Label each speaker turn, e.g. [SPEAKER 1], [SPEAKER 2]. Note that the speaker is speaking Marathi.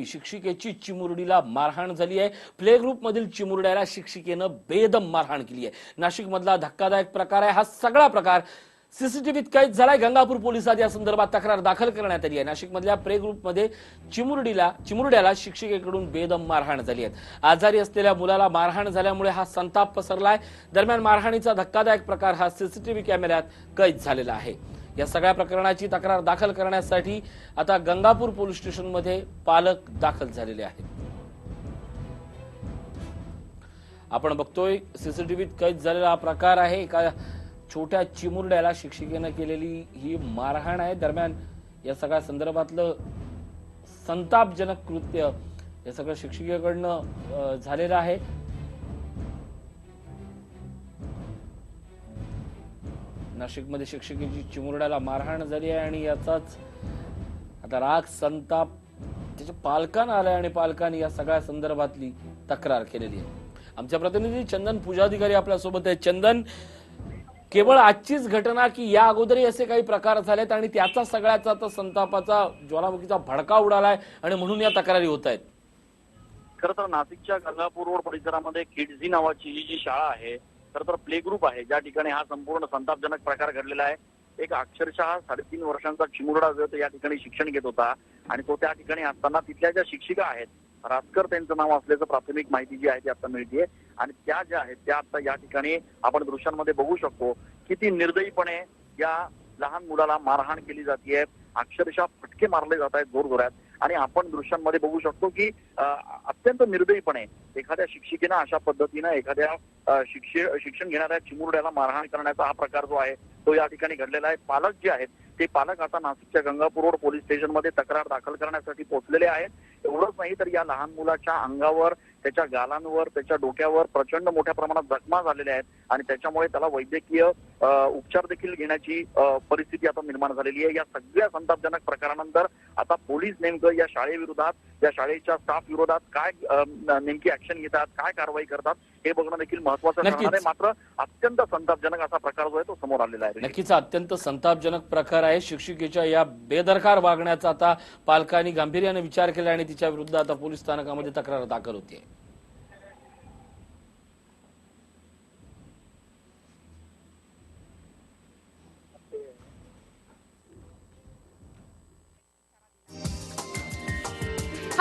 [SPEAKER 1] शिक्षिकेची चिमुरडीला मारहाण झाली आहे. प्ले ग्रुप मधील चिमुरड्याला शिक्षिकेनं बेदम मारहाण केली आहे. नाशिक मधला धक्कादायक प्रकार आहे. हा सगळा प्रकार सीसीटीव्हीत कैद झालाय. गंगापूर पोलिसात या संदर्भात तक्रार दाखल करण्यात आली आहे. नाशिक मधल्या प्ले ग्रुपमध्ये चिमुरडीला चिमुरड्याला शिक्षिकेकडून बेदम मारहाण झाली आहे. आजारी असलेल्या मुलाला मारहाण झाल्यामुळे हा संताप पसरलाय. दरम्यान मारहाणीचा धक्कादायक प्रकार हा सीसीटीव्ही कॅमेऱ्यात कैद झालेला आहे. या सगळ्या प्रकरणाची तक्रार दाखल करण्यासाठी आता गंगापूर पोलीस स्टेशनमध्ये पालक दाखल झालेले आहेत. आपण बघतोय सीसीटीव्हीत कैद झालेला हा प्रकार आहे. एका छोट्या चिमुरड्याला शिक्षिकेनं केलेली ही मारहाण आहे. दरम्यान या सगळ्या संदर्भातलं संतापजनक कृत्य या सगळं शिक्षिकेकडनं झालेलं आहे. नाशिकमध्ये शिक्षिकेची चिमुरड्याला मारहाण झाली आहे आणि याचाच आता राग संताप त्याच्या पालकांना आलाय आणि पालकांनी या सगळ्या संदर्भातली तक्रार केलेली आहे. आमच्या प्रतिनिधी चंदन पूजाधिकारी आपल्यासोबत आहेत. चंदन केवळ आजचीच घटना की या अगोदरही असे काही प्रकार झालेत आणि त्याचा सगळ्याचा आता संतापाचा ज्वालामुखीचा भडका उडालाय आणि म्हणून या तक्रारी होत आहेत
[SPEAKER 2] खरं तर नाशिकच्या गंगापूर रोड परिसरामध्ये किडझी नावाची ही जी शाळा आहे खरं तर प्ले ग्रुप आहे. ज्या ठिकाणी हा संपूर्ण संतापजनक प्रकार घडलेला आहे. एक अक्षरशः साडेतीन वर्षांचा चिमुरडा जो तो या ठिकाणी शिक्षण घेत होता. आणि तो त्या ठिकाणी असताना तिथल्या ज्या शिक्षिका आहेत राजकर त्यांचं नाव असल्याचं प्राथमिक माहिती जी आहे ती आता मिळते आणि त्या ज्या आहेत त्या आता या ठिकाणी आपण दृश्यांमध्ये बघू शकतो किती निर्दयीपणे या लहान मुलाला मारहाण केली जाते अक्षरशः फटके मारले जात आहेत जोरजोरात. आणि आपण दृश्यांमध्ये बघू शकतो की अत्यंत निर्दयीपणे एखाद्या शिक्षिकेनं अशा पद्धतीनं एखाद्या शिक्षे शिक्षण घेणाऱ्या चिमुरड्याला मारहाण करण्याचा हा प्रकार जो आहे तो या ठिकाणी घडलेला आहे. पालक जे आहेत ते पालक आता नाशिकच्या गंगापूर रोड पोलीस स्टेशनमध्ये तक्रार दाखल करण्यासाठी पोहोचलेले आहेत. एवढंच नाही तर या लहान मुलाच्या अंगावर त्याच्या गालांवर त्याच्या डोक्यावर प्रचंड मोठ्या प्रमाणात जखमा झालेल्या आहेत आणि त्याच्यामुळे त्याला वैद्यकीय उपचार देखील घेण्याची परिस्थिती आता निर्माण झालेली आहे. या सगळ्या संतापजनक प्रकारानंतर आता पोलीस नेमकं या शाळेविरोधात या शाळेच्या स्टाफ विरोधात काय नेमकी ऍक्शन घेतात काय कारवाई करतात हे बघणं देखील महत्वाचं. ठरणार आहे. मात्र अत्यंत संतापजनक असा प्रकार जो आहे तो समोर आलेला आहे.
[SPEAKER 1] नक्कीच अत्यंत संतापजनक प्रकार आहे. शिक्षिकेच्या या बेदरकार वागण्याचा आता पालकांनी गांभीर्याने विचार केला आणि तिच्या विरुद्ध आता पोलीस स्थानकामध्ये तक्रार दाखल होते